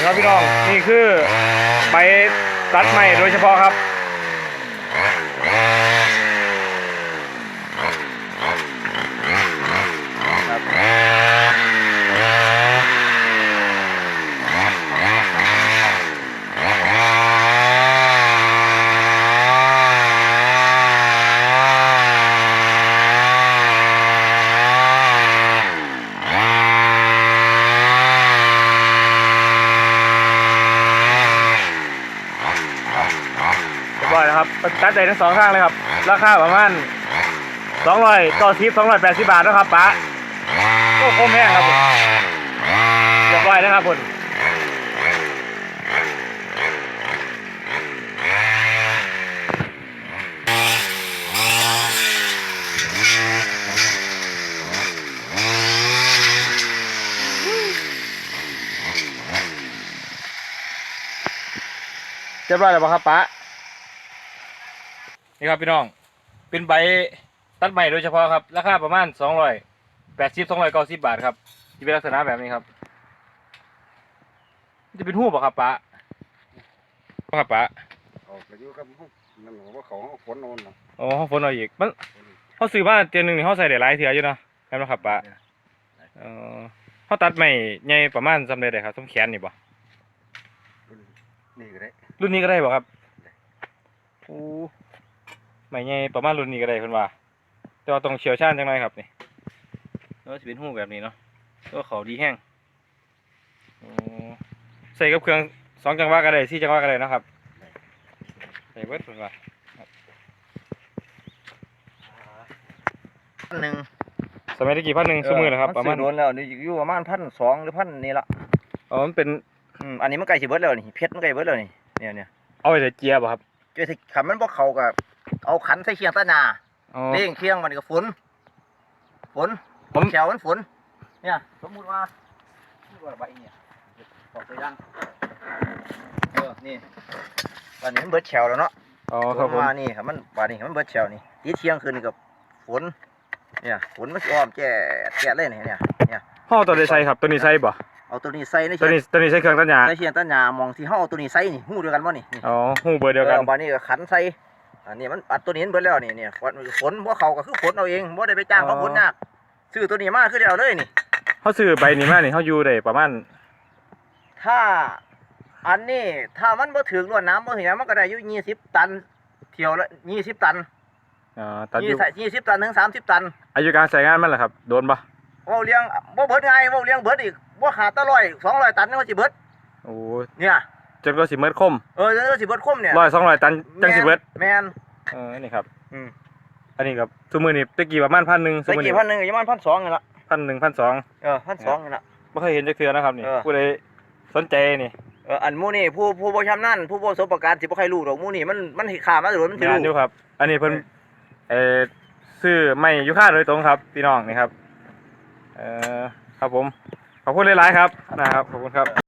นะครับพี่น้องนี่คือใบตัดใหม่โดยเฉพาะครับ เรียบร้อยแล้ว ครับตัดได้ทั้งสองข้างเลยครับ ราคาประมาณสองร้อยต่อทิปสองร้อยแปดสิบบาทนะครับป้าโอ้โหแม่งครับผมเรียบร้อยแล้วครับผมเรียบร้อยแล้วป่ะครับป้า นี่ครับพี่น้อง เป็นใบตัดใหม่โดยเฉพาะครับ ราคาประมาณสองร้อยแปดสิบสองร้อยเก้าสิบบาทครับที่เป็นลักษณะแบบนี้ครับมันจะเป็นหูปะครับป้าบ่ครับป้าเขาก็อยู่กับเขานั่นก็ว่าเขาเขาฝนโนนน่ะอ๋อเขาฝนเอาอีกมันเขาซื้อมาเตียนหนึ่งนี่เขาใส่ได้หลายเถื่ออยู่เนาะแม่นบ่ครับป้าเออเขาตัดใหม่ใหญ่ประมาณสำเร็จเลยครับสมแขนนี่บ่นี่ก็ได้รุ่นนี้ก็ได้บ่ครับโอ้ ใหม่ใหญ่ประมาณรุ่นนี้ก็ได้เพิ่นว่า แต่ว่าต้องเชี่ยวชาญจังหน่อยครับนี่แล้วสิเป็นหูแบบนี้เนาะตัวเขาดีแห้งโอ้ใส่กับเครื่องสองจังหวะก็ได้สี่จังหวะก็ได้เนาะครับใส่เบิดเพิ่นว่าพันหนึ่งสมัยตะกี้พันหนึ่งสมือนะครับประมาณนซื้อโดนแล้วนี่อยู่ประมาณพันสองหรือพันนี่ละอ๋อมันเป็นอืมอันนี้มันใกล้สิเบิดแล้วนี่เพชรมันใกล้เบิดแล้วนี่เนี่ยเนี่ยเอาไว้แต่เจียบ่ครับเจ้าสิขันมันบ่เข้ากับ เอาขันใส่เคียงตะหนาอ๋อเล่งเคียงมันก็ฝน ฝนผม แขวมันฝน เนี่ย สมมุติว่าสมมุติว่าใบเนี่ยตอกตัวอยางเออนี่ตอนนี้มันเบิดแฉวแล้วเนาะอ๋อครับผมมานี่ครับมันบาดนี้มันเบิดแฉวนี่ตีเที่ยงคืนนี่กับฝน เนี่ยฝนมันสิอ้อมแก่แก่เลยนี่เนี่ยเนี่ยห่อตัวใดใส่ครับ ตัวนี้ใส่บ่เอาตัวนี้ใส่ในตัวเคียงนี้ตัวนี้ใส่เครื่องตัดหญ้าใส่เชียงต้นหญ้ามองที่เฮาเอาตัวนี้ใส่นี่หู้เดียวกันบ่นี่นี่ อ๋อหูเบอร์เดียวกัน ออบัดนี้ก็ขันใส่ อันนี้มันอัดตัวนี้มันเบิดแล้วนี่เนี่ยฝนฝนบ่เข้าก็คือฝนเอาเองบ่ได้ไปจ้างเขาฝนยากซื้อตัวนี้มาคือได้เอาเลยนี่เขาซื้อใบนี้มานี่เขาอยู่ได้ประมาณถ้าอันนี้ถ้ามันบ่ถึงรวดน้ำบ่ถึงหยังมันก็ได้อยู่20ตัน เที่ยวละ20ตันอ่าตัดอยู่20 20ตันถึง30ตัน อายุการใช้งานมันเหรอครับโดนปะเว้าเลี้ยงบ่เบิดง่ายเว้าเลี้ยงเบิดอีกบ่ขาดแตะร้อย200ตันเขาสิเบิดโอ้เนี่ย จนก็สิเมิดคมเออเดี๋ยวสิเบิดคมเนี่ยร้อยสองร้อยตันจังสิเบิดแม่นเออนี่ครับอืม อันนี้ครับทุกมือนี่ตะกี้ประมาณพันหนึ่งใส่กี่พันหนึงก็อยู่ประมาณ1,200นี่ล่ะพันหนึ่งพันสองเออ1,200นี่ล่ะไม่เคยเห็นจักเทือนะครับนี่เออ ผู้ใดสนใจนี่เอออันหมู่นี่ผู้ผู้บ่ชำนาญผู้บ่ประสบการณ์สิบ่ใครรู้ดอกหมู่นี่มันมันเห็นขามาโดนมันสิงานอรู้ยู่ครับ อันนี้เพิ่นเออซื้อไม่ยุค่าโดยตรงครับพี่น้องนี่ครับเออครับผมขอบคุณหลายๆครับนะครับขอบคุณครับ